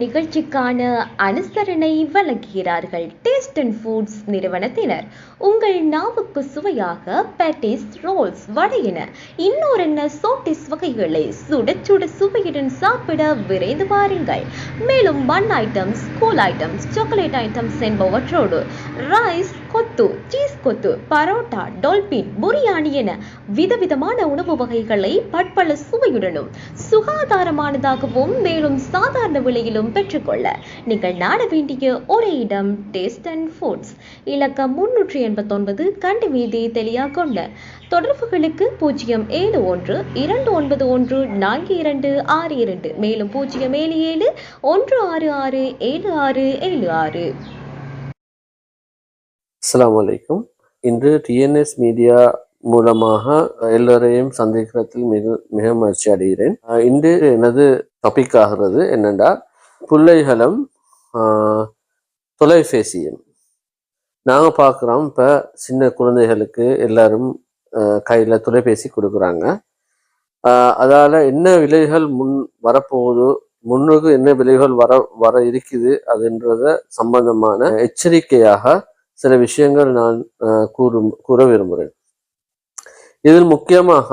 நிகழ்ச்சிக்கான அனுசரணை வழங்குகிறார்கள் டேஸ்ட் அண்ட் ஃபுட்ஸ் நிறுவனத்தினர். உங்கள் நாவுக்கு சுவையாக பேட்டிஸ் ரோல்ஸ் வடையின இன்னொரு என்ன சோட்டிஸ் வகைகளை சுட சுட சுவையுடன் சாப்பிட விரைந்து பாருங்கள் மேலும் bun items cool items chocolate items என்பவற்றோடு rice kottu cheese kottu parotta dolphin புரியாணி என விதவிதமான உணவு வகைகளை பட்பல சுவையுடனும் சுகாதாரமானதாகவும் மேலும் சாதாரண விலையிலும் பெற்றுக்கொள்ள நீங்கள் நாட வேண்டிய ஒரே இடம் டேஸ்ட் அண்ட் ஃபுட்ஸ் இலக்கம் முன்னூற்றி எண்பத்தொன்பது கண்டு வீதி தெளியா கொண்ட தொடர்புகளுக்கு பூஜ்ஜியம் ஏழு ஒன்று இரண்டு ஒன்பது ஒன்று நான்கு இரண்டு ஆறு இரண்டு மேலும் பூஜ்ஜியம் ஏழு ஏழு ஒன்று ஆறு ஆறு ஏழு ஆறு ஏழு ஆறு. அஸ்லாம் அலைக்கும் இன்று டிஎன்எஸ் மீடியா மூலமாக எல்லோரையும் சந்திக்கிறதில் மிக மிக மகிழ்ச்சி அடைகிறேன். இன்று எனது டாபிக் ஆகிறது என்னென்னா பிள்ளைகளும் தொலைபேசியும் நாங்கள் பார்க்குறோம் இப்போ சின்ன குழந்தைகளுக்கு எல்லாரும் கையில் தொலைபேசி கொடுக்குறாங்க. அதால் என்ன விலைகள் முன் வரப்போகுது முன்னுக்கு என்ன விலைகள் வர வர இருக்குது அதுன்றத சம்பந்தமான எச்சரிக்கையாக சில விஷயங்கள் நான் கூறும் கூற விரும்புகிறேன். இதில் முக்கியமாக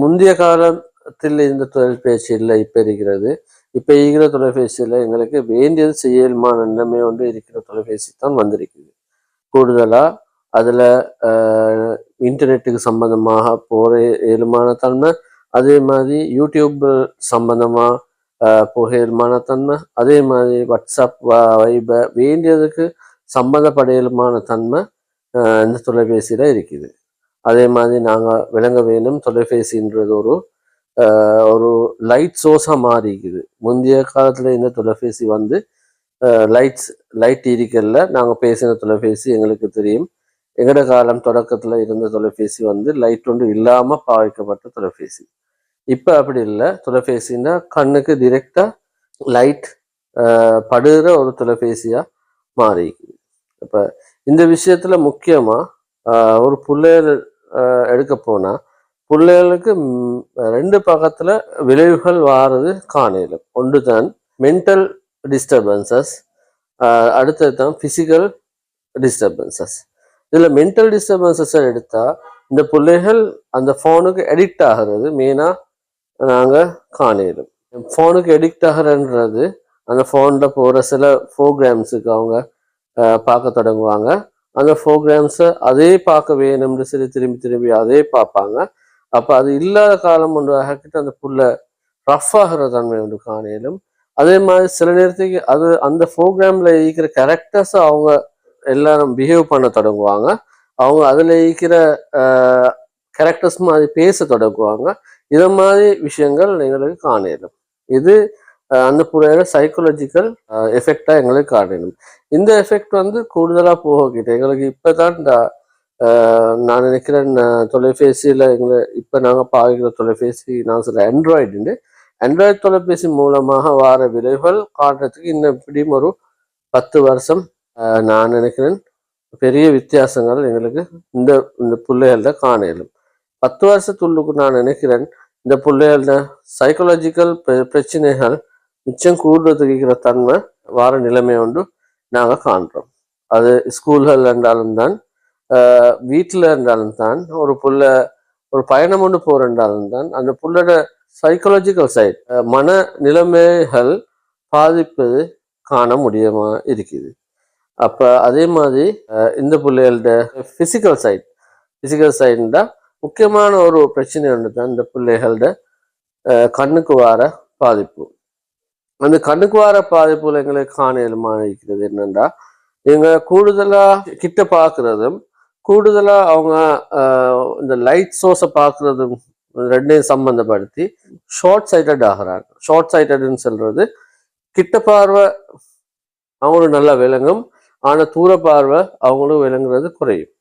முந்தைய காலத்தில் இருந்த தொலைபேசி இல்லை இப்போ இருக்கிறது. இப்போ இருக்கிற தொலைபேசியில் எங்களுக்கு வேண்டியது செய்யலுமான நிலைமை ஒன்று இருக்கிற தொலைபேசி தான் வந்திருக்குது. கூடுதலாக அதில் இன்டர்நெட்டுக்கு சம்பந்தமாக போகிற ஏழுமான தன்மை அதே மாதிரி யூடியூப் சம்பந்தமாக போக ஏழுமான தன்மை அதே மாதிரி வாட்ஸ்அப் வைபர் வேண்டியதுக்கு சம்பந்தப்படையிலுமான தன்மை இந்த தொலைபேசியில் இருக்குது. அதே மாதிரி நாங்கள் விளங்க வேணும் தொலைபேசின்றது ஒரு ஒரு லைட் சோர்ஸாக மாறிக்குது. முந்தைய காலத்தில் இந்த தொலைபேசி வந்து லைட்ஸ் லைட் இருக்கல நாங்கள் பேசின தொலைபேசி எங்களுக்கு தெரியும். எங்கட காலம் தொடக்கத்தில் இருந்த தொலைபேசி வந்து லைட் ஒன்று இல்லாமல் பாவிக்கப்பட்ட தொலைபேசி. இப்போ அப்படி இல்லை. தொலைபேசின்னா கண்ணுக்கு டிரெக்டாக லைட் படுகிற ஒரு தொலைபேசியாக மாறிக்குது. இப்போ இந்த விஷயத்தில் முக்கியமாக ஒரு பிள்ளைகள் எடுக்க போனால் பிள்ளைகளுக்கு ரெண்டு பக்கத்தில் விளைவுகள் வாரது காணையில் ஒன்று தான் மென்டல் டிஸ்டர்பன்சஸ் அடுத்தது தான் ஃபிசிக்கல் டிஸ்டர்பன்சஸ் இதில் மென்டல் டிஸ்டர்பன்சஸை எடுத்தால் இந்த பிள்ளைகள் அந்த ஃபோனுக்கு அடிக்ட் ஆகிறது மெயினாக நாங்கள் காணையிலும் ஃபோனுக்கு அடிக்ட் ஆகிறன்றது அந்த ஃபோனில் போகிற சில ப்ரோக்ராம்ஸுக்கு அவங்க பார்க்க தொடங்குவாங்க. அந்த ப்ரோக்ராம்ஸை அதே பார்க்க வேணும்னு சொல்லி திரும்பி திரும்பி அதே பார்ப்பாங்க. அப்போ அது இல்லாத காலம் ஒன்று ஆகிட்டு அந்த புள்ளை ரஃப் ஆகிற தன்மை ஒன்று காணியிலும் அதே மாதிரி சில நேரத்துக்கு அது அந்த ப்ரோக்ராமில் இருக்கிற கேரக்டர்ஸை அவங்க எல்லாரும் பிஹேவ் பண்ண தொடங்குவாங்க. அவங்க அதில் இருக்கிற கேரக்டர்ஸ் மாதிரி பேச தொடங்குவாங்க. இதை மாதிரி விஷயங்கள் எங்களுக்கு காணிடும் இது அந்த புறையில சைக்கோலஜிக்கல் எஃபெக்டாக எங்களுக்கு காணணும் இந்த எஃபெக்ட் வந்து கூடுதலாக போகிட்டு எங்களுக்கு இப்போ தான் இந்த நான் நினைக்கிறேன் தொலைபேசியில் எங்களை இப்போ நாங்கள் பாவிக்கிற தொலைபேசி நான் சொல்ல ஆண்ட்ராய்டு ஆண்ட்ராய்டு தொலைபேசி மூலமாக வார விளைவுகள் காட்டுறதுக்கு இன்னும் இப்படியும் ஒரு பத்து வருஷம் நான் நினைக்கிறேன் பெரிய வித்தியாசங்கள் எங்களுக்கு இந்த இந்த பிள்ளைகள்ட காணலும். பத்து வருஷத்துள்ளுக்கு நான் நினைக்கிறேன் இந்த பிள்ளைகள சைக்கலாஜிக்கல் பிரச்சனைகள் மிச்சம் கூடுறதுக்கு இருக்கிற தன்மை வார நிலைமை ஒன்று நாங்கள் காண்றோம். அது ஸ்கூல்கள் இருந்தாலும் தான் வீட்டில் இருந்தாலும் தான் ஒரு புள்ள ஒரு பயணம் ஒன்று போகிறண்டாலும் தான் அந்த புள்ளோட சைக்கலாஜிக்கல் சைட் மன நிலைமைகள் பாதிப்பது காண முடியுமா இருக்குது. அப்போ அதே மாதிரி இந்த பிள்ளைகளோட ஃபிசிக்கல் சைட் ஃபிசிக்கல் சைடுண்டா முக்கியமான ஒரு பிரச்சனை ஒன்று தான் இந்த பிள்ளைகளோட கண்ணுக்கு வார பாதிப்பு. அந்த கண்ணுக்கு வார பாதிப்புல எங்களை காண இயலுமா இருக்கிறது எங்கள் கூடுதலாக கூடுதலா கிட்ட பார்க்குறதும் கூடுதலாக அவங்க இந்த லைட் சோர்ஸை பார்க்குறதும் ரெண்டையும் சம்மந்தப்படுத்தி ஷார்ட் சைட்டட் ஆகிறாங்க. ஷார்ட் சைட்டட்னு சொல்கிறது கிட்ட பார்வை அவங்களும் நல்லா விளங்கும் ஆனால் தூர பார்வை அவங்களும் விளங்குறது குறையும்.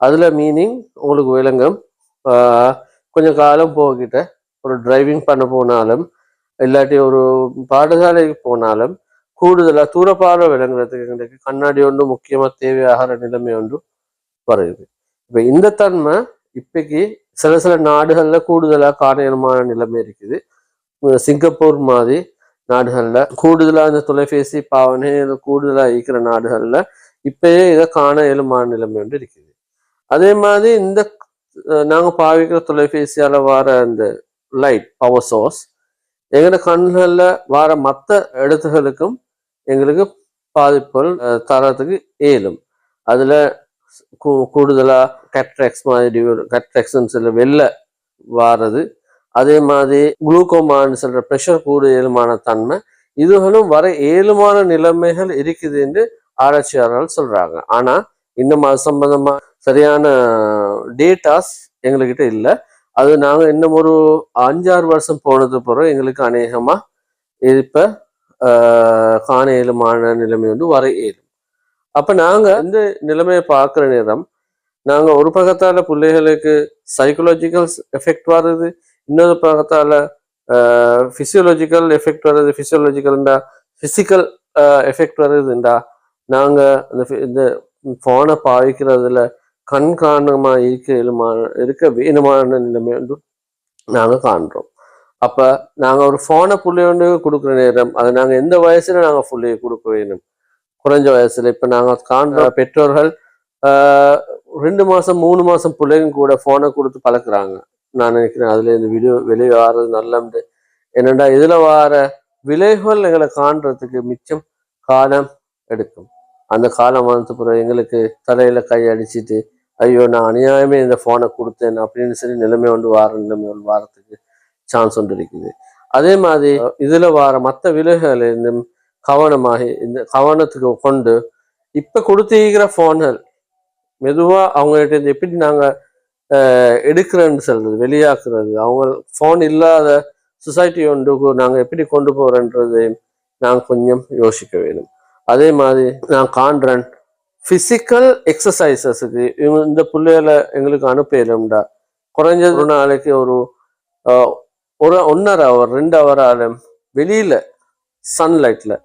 அதில் மீனிங் உங்களுக்கு விளங்கும். கொஞ்சம் காலம் போகிட்ட ஒரு டிரைவிங் பண்ண போனாலும் இல்லாட்டி ஒரு பாடசாலைக்கு போனாலும் கூடுதலாக தூர பார்வை விளங்குறதுக்கு எங்களுக்கு கண்ணாடி ஒன்று முக்கியமாக தேவையாகிற நிலைமை ஒன்று வருது. இப்போ இந்த தன்மை இப்பைக்கு சில சில நாடுகளில் கூடுதலாக காணயமான நிலைமை இருக்குது. சிங்கப்பூர் மாதிரி நாடுகளில் கூடுதலாக இந்த தொலைபேசி பாவனை கூடுதலாக இருக்கிற நாடுகளில் இப்பயே இதை காண இயலுமான நிலைமை ஒன்று இருக்குது. அதே மாதிரி இந்த நாங்கள் பாவிக்கிற தொலைபேசியால் வர அந்த லைட் பவர் சோர்ஸ் எங்களோட கண்களில் வர மற்ற இடத்துகளுக்கும் எங்களுக்கு பாதிப்புகள் தரத்துக்கு இயலும். அதில் கூடுதலாக கட்ராக்ஸ் கட்ரெக்ஸ் மாதிரி கட்ரெக்ஸ்ன்னு சொல்ல வெளில வாரது. அதே மாதிரி குளுக்கோமான்னு சொல்கிற ப்ரெஷர் கூட இயலுமான தன்மை இதுகளும் வர ஏழுமான நிலைமைகள் இருக்குது என்று ஆராய்ச்சியாளர்கள் சொல்கிறாங்க ஆனால் இன்னும் அது சம்பந்தமாக சரியான டேட்டாஸ் எங்கள்கிட்ட இல்லை. அது நாங்கள் இன்னும் ஒரு அஞ்சாறு வருஷம் போனது பிறகு எங்களுக்கு அநேகமாக இப்போ ஆஹ், காண இயலுமான நிலைமை வந்து வர இயலும். அப்போ நாங்கள் இந்த நிலைமையை பார்க்குற நேரம் நாங்கள் ஒரு பக்கத்தால் பிள்ளைகளுக்கு சைக்கலாஜிக்கல் எஃபெக்ட் வருது இன்னொரு பக்கத்தால் பிசியோலஜிக்கல் எஃபெக்ட் வருது பிசியோலஜிக்கல்ண்டா ஃபிசிக்கல் எஃபெக்ட் வருதுண்டா நாங்கள் இந்த இந்த ஃபோனை பாவிக்கிறதுல கண் காரணமா இருக்க இயலுமான இருக்க வேணுமான நிலைமை வந்து நாங்க காண்றோம். அப்ப நாங்க ஒரு போனை புள்ளையோண்டு கொடுக்குற நேரம் அது நாங்க எந்த வயசுல நாங்க புள்ளைய கொடுக்க வேணும் குறைஞ்ச வயசுல. இப்ப நாங்க காண்ற பெற்றோர்கள் ரெண்டு மாசம் மூணு மாசம் பிள்ளைங்க கூட போனை கொடுத்து பழக்குறாங்க நான் நினைக்கிறேன் அதுல இந்த வீடியோ வெளியே வாரது நல்லது. என்னடா இதுல வார விளைவுகள் எங்களை காண்றதுக்கு மிச்சம் காலம் எடுக்கும். அந்த காலம் வந்த பிறகு எங்களுக்கு தலையில கை அடிச்சிட்டு ஐயோ நான் அநியாயமே இந்த ஃபோனை கொடுத்தேன் அப்படின்னு சொல்லி நிலைமை வந்து வார நிலைமை வந்து வாரத்துக்கு சான்ஸ் ஒன்று இருக்குது. அதே மாதிரி இதில் வார மற்ற விலைகள் இந்த கவனமாகி இந்த கவனத்துக்கு கொண்டு இப்போ கொடுத்திருக்கிற ஃபோன்கள் மெதுவாக அவங்ககிட்ட இருந்து எப்படி நாங்கள் எடுக்கிறேன்னு சொல்றது வெளியாக்குறது அவங்க ஃபோன் இல்லாத சொசைட்டி ஒன்றுக்கு நாங்கள் எப்படி கொண்டு போறோன்றது நாங்கள் கொஞ்சம் யோசிக்க வேணும் அதே மாதிரி நான் காண்றேன் பிசிக்கல் எக்ஸசைசஸுக்கு இந்த பிள்ளைகளை எங்களுக்கு அனுப்பலும்டா குறைஞ்சது ஒரு நாளைக்கு ஒரு ஒரு ஒன்னரை ஹவர் ரெண்டு ஹவர் ஆலம் வெளியில் சன்லைட்டில்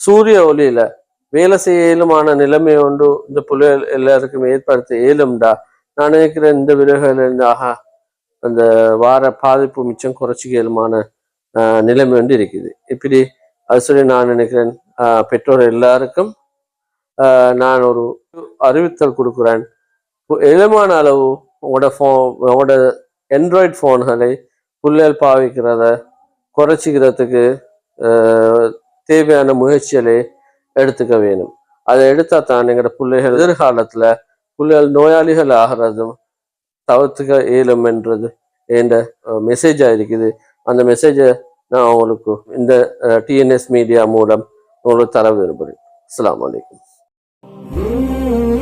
சூரிய ஒளியில் வேலை செய்ய இயலுமான நிலைமை ஒன்று இந்த பிள்ளைகள் எல்லாருக்கும் ஏற்படுத்த இயலும்டா. நான் நினைக்கிறேன் இந்த விலகிலிருந்தாக அந்த வார பாதிப்பு மிச்சம் குறைச்சிக்க இயலுமான நிலைமை வந்து இருக்குது. இப்படி அது சொல்லி நான் நினைக்கிறேன் பெற்றோர் எல்லாருக்கும் நான் ஒரு அறிவித்தல் கொடுக்குறேன். இளமான அளவு உங்களோட ஃபோ உங்களோட என்ட்ராய்ட் ஃபோன்களை புள்ளல் பாவிக்கிறத குறைச்சிக்கிறதுக்கு தேவையான முயற்சிகளை எடுத்துக்க வேணும் அதை எடுத்தா தான் எங்களோட பிள்ளைகள் எதிர்காலத்தில் பிள்ளைகள் நோயாளிகள் ஆகிறதும் தவிர்த்துக்க இயலும் என்றது என்ற மெசேஜாக இருக்குது. அந்த மெசேஜை நான் உங்களுக்கு இந்த டிஎன்எஸ் மீடியா மூலம் உங்களுக்கு தர விரும்புகிறேன். அஸ்ஸலாமு வலைக்கம் Mm-hmm.